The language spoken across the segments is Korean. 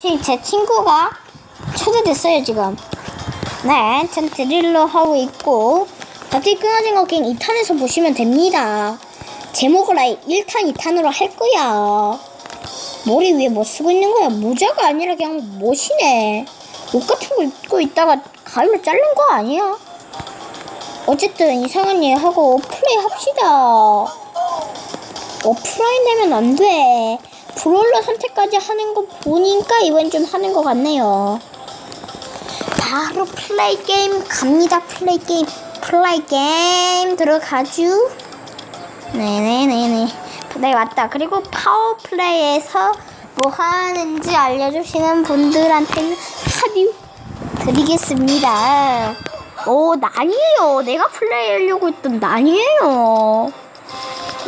제- 제 친구가 초대됐어요 지금? 네, 전 드릴러 하고 있고 갑자기 끊어진 거 그냥 2탄에서 보시면 됩니다. 제목을 아예 1탄, 2탄으로 할 거야. 머리 위에 뭐 쓰고 있는 거야? 모자가 아니라 그냥 못이네. 옷 같은 거 입고 있다가 가위로 자른 거 아니야? 어쨌든 이상한 일 하고 플레이 합시다. 오프라인 되면 안 돼. 브롤러 선택까지 하는 거 보니까 이번 좀 하는 것 같네요. 바로 플레이 게임 갑니다. 플레이 게임. 플레이 게임 들어가죠. 네네네네. 네, 맞다. 그리고 파워 플레이에서 뭐 하는지 알려주시는 분들한테는 사뷰 드리겠습니다. 오, 난이에요. 내가 플레이하려고 했던 난이에요.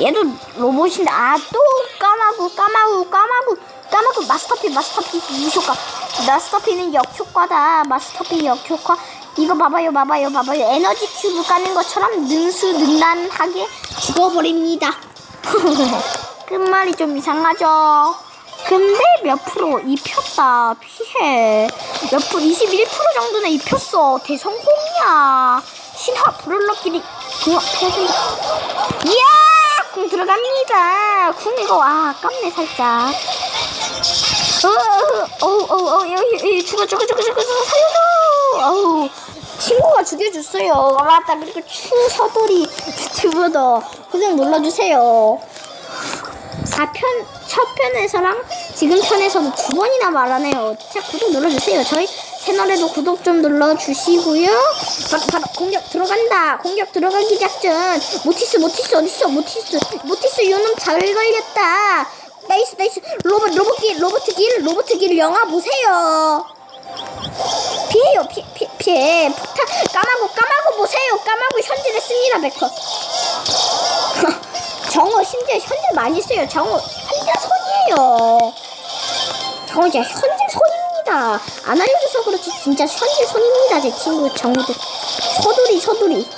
얘도 로봇인데 아또 까마구 까마구 까마구 까마구 마스터피 마스터피 무효과. 마스터피는 역효과다 마스터피 역효과. 이거 봐봐요 봐봐요 봐봐요. 에너지 큐브 까는 것처럼 능수능란하게 죽어버립니다. 끝말이 좀 이상하죠? 근데 몇 프로 입혔다 피해. 몇 프로 21% 정도는 입혔어. 대성공이야. 신화 브롤러끼리 궁합해야 된다 이야 궁 들어갑니다. 궁 이거 아 아깝네 살짝. 어어어어 여기 여기 죽어 죽어 죽어 죽어 죽어 살려줘! 어우 친구가 죽여줬어요. 아, 맞다. 그리고 추서돌이 유튜버도 구독 눌러주세요. 4편 첫 편에서랑 지금 편에서도 두 번이나 말하네요. 진짜 구독 눌러주세요. 저희 채널에도 구독 좀 눌러주시고요. 바로, 바로 공격 들어간다. 공격 들어가기 작전. 모티스 모티스 어딨어? 모티스. 모티스 요놈 잘 걸렸다. 나이스 나이스. 로봇 로봇길 로봇길 로봇길 영화 보세요. 피해요 피, 피, 피해. 폭탄 까마고 까마고 보세요. 까마고 현질했습니다 백커 정어 심지어 현질 많이 써요. 정어 현질 손이에요. 정어 진짜 현질 손 입니다. 안 알려줘서 그렇지. 진짜 현질 손입니다 제 친구 정우도 서두리 서두리.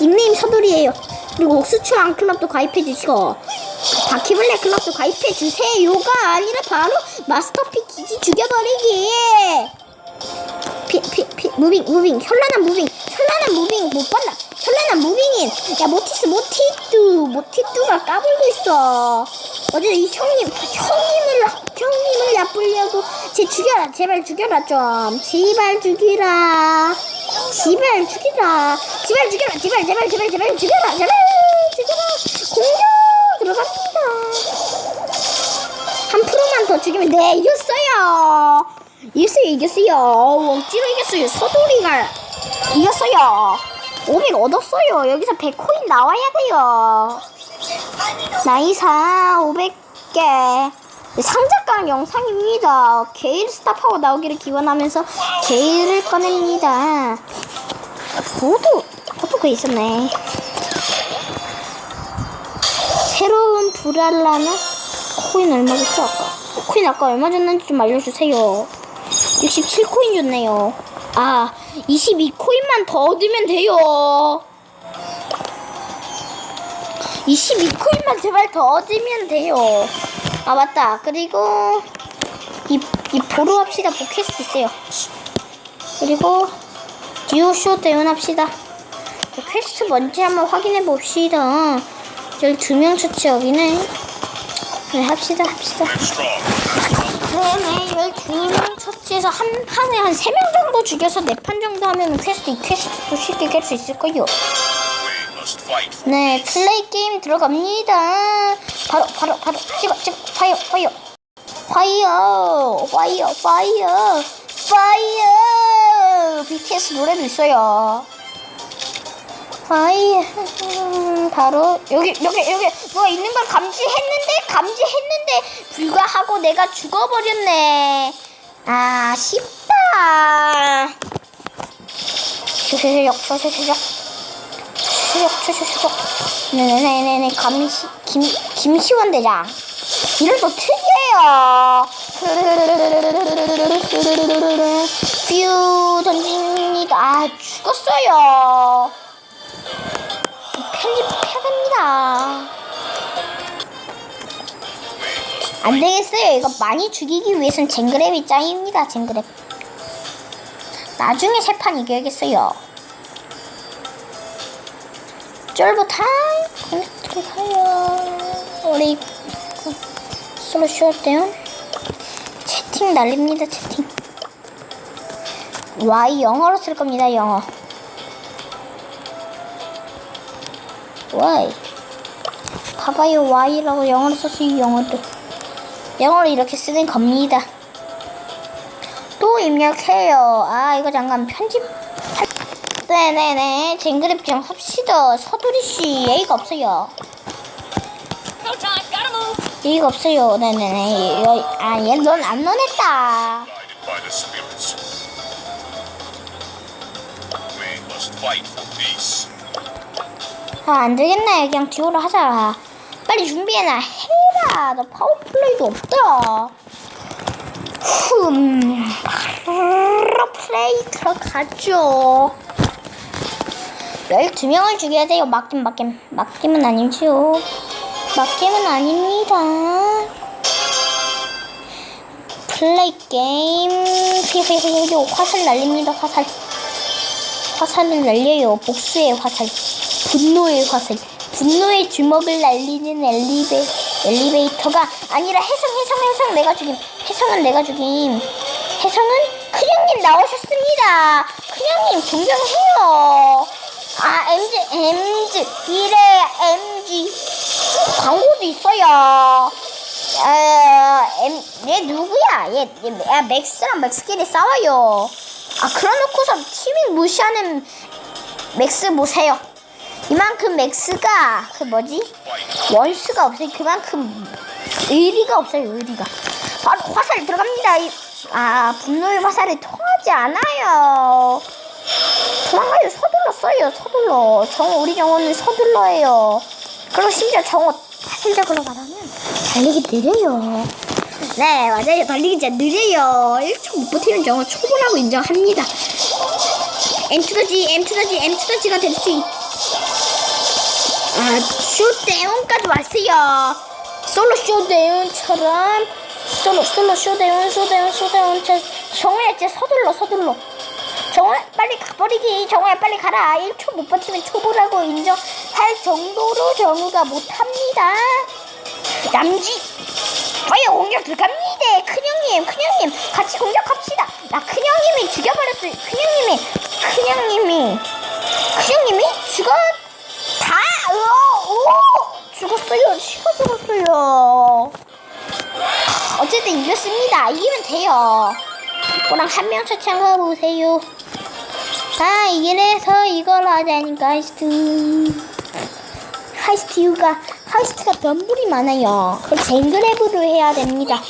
닉네임 서두리에요. 그리고 옥수추 앙클럽도 가입해 주시고 바퀴벌레 클럽도 가입해 주세요가 아니라 바로 마스터피 기지 죽여버리기. 피, 피, 피, 무빙, 무빙, 현란한 무빙, 현란한 무빙, 못 봤나? 현란한 무빙인. 야, 모티스, 모티뚜, 모티뚜가 까불고 있어. 어제 이 형님, 형님을, 형님을 얕보려고, 쟤 죽여라, 제발 죽여라, 좀. 제발 죽이라. 제발 죽이라. 제발 죽여라, 제발, 제발, 제발, 제발 죽여라, 제발 죽여라. 공격! 들어갑니다. 한 프로만 더 죽이면 네 이겼어요 이겼어요 이겼어요 억지로 이겼어요 서돌이가 이겼어요 500 얻었어요 여기서 100코인 나와야 돼요 나이사 500개 상작강 영상입니다. 게일 스탑하고 나오기를 기원하면서 게일을 꺼냅니다. 저도 저도 그 있었네. 새로운 불알라는 코인 얼마 줬어 아까? 코인 아까 얼마 줬는지 좀 알려주세요. 67코인 줬네요. 아 22코인만 더 얻으면 돼요. 22코인만 제발 더 얻으면 돼요 아 맞다 그리고 이, 이 보러 합시다 보캐스트 있어요 그리고 듀오쇼 대원합시다 그 퀘스트 뭔지 한번 확인해 봅시다 12명 처치 여기네 네, 합시다, 합시다. 네네, 12명 처치해서 한 판에 한 3명 정도 죽여서 4판 정도 하면 퀘스트, 이 퀘스트도 쉽게 깰 수 있을 거요. Fight. 네, 플레이 게임 들어갑니다. 바로, 바로, 바로, 찍어, 찍어, 파이어, 파이어. 파이어, 파이어, 파이어, 파이어. BTS 노래도 있어요. 파이어. 음, 바로, 여기, 여기, 여기, 뭐가 있는 걸 감지했는데, 감지했는데, 불가하고 내가 죽어버렸네. 아, 쉽다. 쇼쇼쇼, 쇼쇼쇼. 추적 추적 추적 네네네네 감시 김 김시원 대장 이름도 특이해요 뷰 던집니다 아 죽었어요 편집해야 됩니다 안 되겠어요. 이거 많이 죽이기 위해선 쟁그랩이 짱입니다. 쟁그랩. 나중에 세판 이겨야겠어요. 타임 콘서트 가요. 우리 그, 솔로 쇼어때요 채팅 날립니다. 채팅. Y 영어로 쓸 겁니다. 영어. Y. 봐봐요. Y라고 영어로 썼어요. 영어도. 영어로 이렇게 쓰는 겁니다. 또 입력해요. 아, 이거 잠깐 편집. 네네네. 쟁그랩 좀 합시다. 서두리 씨, 예의가 없어요. 예의가 없어요. 네네네. 이거, 아, 얘, 넌안 논했다. 아, 안 되겠네. 그냥 듀오를 하자. 빨리 준비해놔. 해라. 너 파워플레이도 없다. 흠. 파워플레이 들어가죠. 12명을 죽여야 돼요. 맡김, 맡김. 맡김은 아니죠. 맡김은 아닙니다. 플레이 게임. 히히히히. 화살 날립니다. 화살. 화살을 날려요. 복수의 화살. 분노의 화살. 분노의 주먹을 날리는 엘리베, 엘리베이터가 아니라 해성, 해성, 해성 내가 죽임. 해성은 내가 죽임. 해성은 큰형님 나오셨습니다. 큰형님 존경해요. 아, MG, MG, 이래, MG. 광고도 있어요. 아, M, 얘 누구야? 얘, 얘, 야, 맥스랑 맥스끼리 싸워요. 아, 그러놓고서 팀이 무시하는 맥스 보세요. 이만큼 맥스가 그 뭐지? 원수가 없어요. 그만큼 의리가 없어요. 의리가. 바로 화살 들어갑니다. 이- 아 분노의 화살이 통하지 않아요. 도망가요. 서둘러 써요. 서둘러. 정호 우리 정호는 서둘러예요. 그리고 심지어 정호 사실적으로 말하면 달리기 느려요. 네 맞아요. 달리기 진짜 느려요. 1초 못 버티면 정호 초보라고 인정합니다. To the G가 될 수 있. 아, 쇼대운까지 왔어요. 솔로 쇼대운처럼 솔로 솔로 쇼대운 쇼대운 쇼대운처럼 정우야 진짜 서둘러 서둘러. 정우야 빨리 가버리기. 정우야 빨리 가라. 1초 못 버티면 초보라고 인정할 정도로 정우가 못합니다. 남지. 과연 공격 들어갑니다. 큰형님, 큰형님, 같이 공격합시다. 나 큰형님이 죽여버렸어요. 큰형님이, 큰형님이, 큰형님이 죽어 다, 으어, 오, 죽었어요. 치가 죽었어요. 어쨌든 이겼습니다. 이기면 돼요. 꼬랑 한 명 처치한 거 보세요. 아, 이래서 이걸 하자니까, 하이스트. 하이스트유가, 하이스트가 변물이 많아요. 그걸 쟁그랩으로 해야 됩니다.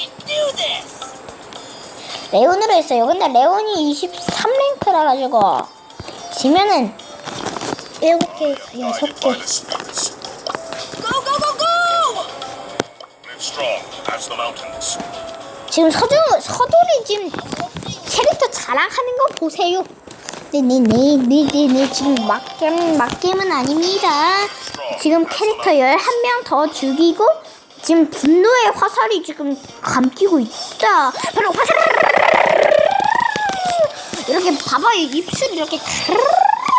레온으로 했어요. 근데 레온이 23랭크라 가지고 지면은 7개, 6개. By the spirits. Go, go, go, go! Live strong as the mountains. 지금 서두 서둘이 지금 캐릭터 자랑하는 거 보세요. 네네네네네네 지금 막겜 막겜은 아닙니다. 지금 캐릭터 11명 더 죽이고 지금 분노의 화살이 지금 감기고 있다. 바로 화살 이렇게 봐봐요 입술 이렇게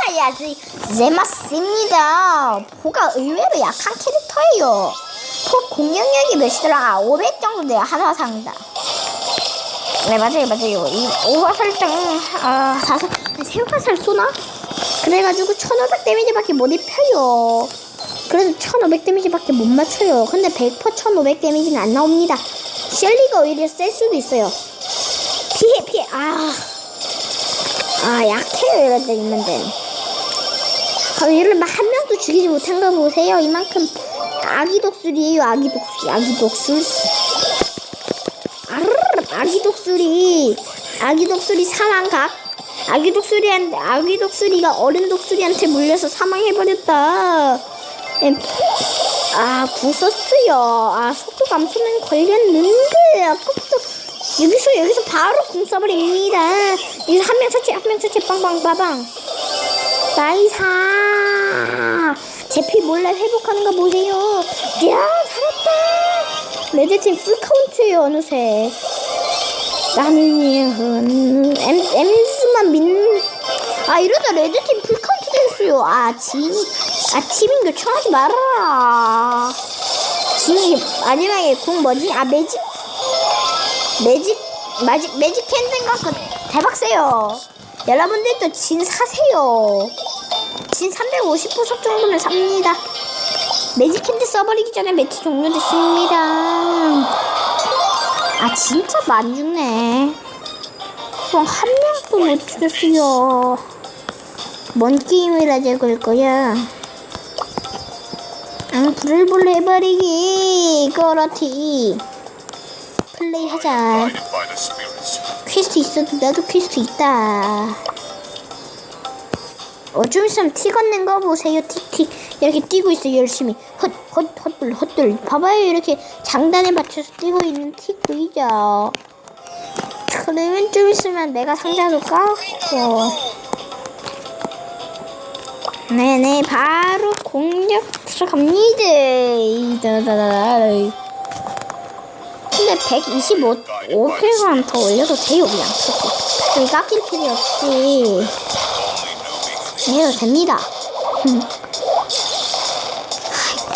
해야지 제맛입니다. 보가 의외로 약한 캐릭터예요. 폭 공격력이 몇이더라? 아, 500 정도 돼요 한화상당. 네 맞아요 맞아요 이 오화살당 아 다섯 세 화살 쏘나? 그래가지고 1500 데미지밖에 못 입혀요. 그래서 1500 데미지밖에 못 맞춰요. 근데 100% 1500 데미지는 안 나옵니다. 셸리가 오히려 셀 수도 있어요. 피해 피해. 아, 아 약해요 이럴 때 있는데. 아, 얘를 막한 명도 죽이지 못한 거 보세요. 이만큼 아기 독술이에요 아기 독술 아기 독술 아르르 아기 독수리. 아기 독수리 사망각 아기 독수리한테 아기 독수리가 어른 독수리한테 물려서 사망해버렸다. 엠, 아 궁썼어요. 아 속도 감소는 걸렸는데 아까부터 여기서 여기서 바로 궁 쏴버립니다. 여기서 한명 처치 한 명 처치 빵빵 빠방 나이사. 제피 몰래 회복하는 거 보세요. 야 살았다. 레드팀 풀카운트예요 어느새. 나는 엠, 엠스만 믿는 아 이러다 레드팀 풀카운트 됐어요. 아 진, 아 팀인 교청하지 말아라 진이 마지막에 궁 뭐지? 아 매직 매직 매직 매직 캔든 갖고 대박 세요. 여러분들도 진 사세요. 진 350보석 정도면 삽니다. 매직 캔드 써버리기 전에 매트 종료됐습니다. 아 진짜 많이 죽네. 그럼 한 명 도못 죽였어요? 뭔 게임이라 적을 거야? 응 불을 불러 해버리기. 그렇지. 플레이 하자. Guided by the spirits. 퀘스트 있어도 나도 퀘스트 있다. 어, 좀 있으면 티 걷는 거 보세요. 티티. 이렇게 뛰고 있어요 열심히. 헛 헛 헛들 헛들 봐봐요. 이렇게 장단에 맞춰서 뛰고 있는 티 보이죠 그러면 좀 있으면 내가 상자도 까고. 네네 바로 공격 들어갑니다. 근데 125킬만 더 올려도 돼요 그냥. 여기 깎일 필요 없이. 해도 됩니다.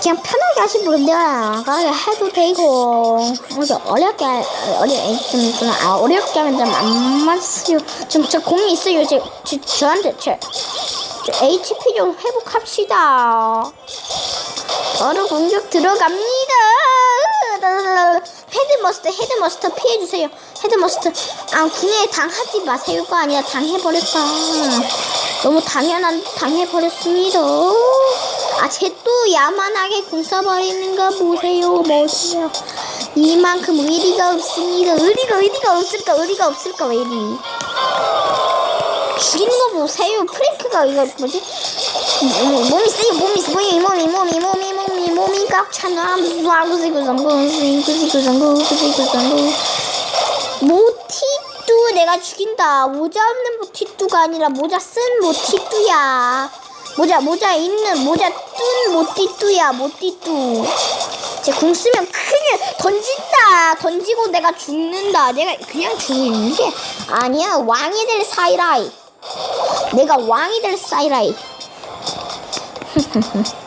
그냥 편 분들 나가게 해도 되고 그래서 어렵게 할- 어려 좀, 좀 아, 어렵게 하면 좀안 맞어요 좀저 공이 있어요 제, 저, 저한테 저, 저 HP 좀 회복합시다 바로 공격 들어갑니다. 헤드머스터, 헤드머스터 피해주세요. 헤드머스터, 아, 궁에 당하지 마세요가 아니라 당해버렸다. 너무 당연한, 당해버렸습니다. 아, 쟤 또 야만하게 궁 써버리는 거 보세요, 보세요. 이만큼 의리가 없습니다. 의리가, 의리가 없을까, 의리가 없을까, 왜 이리. 죽이는 거 보세요. 프랭크가 이거 뭐지? 음, 몸이 세요. 몸이 몸이 몸이 몸이 몸이 몸이 몸이 꽉 차나 구지구상구 구지구상구 구지구상구 모티뚜 내가 죽인다. 모자 없는 모티뚜가 아니라 모자 쓴 모티뚜야. 모자 모자 있는 모자 뜬 모티뚜야 모티뚜. 제궁 쓰면 그냥 던진다. 던지고 내가 죽는다. 내가 그냥 죽는 게 아니야. 왕이 될 사이라이. 내가 왕이 될 사이라이.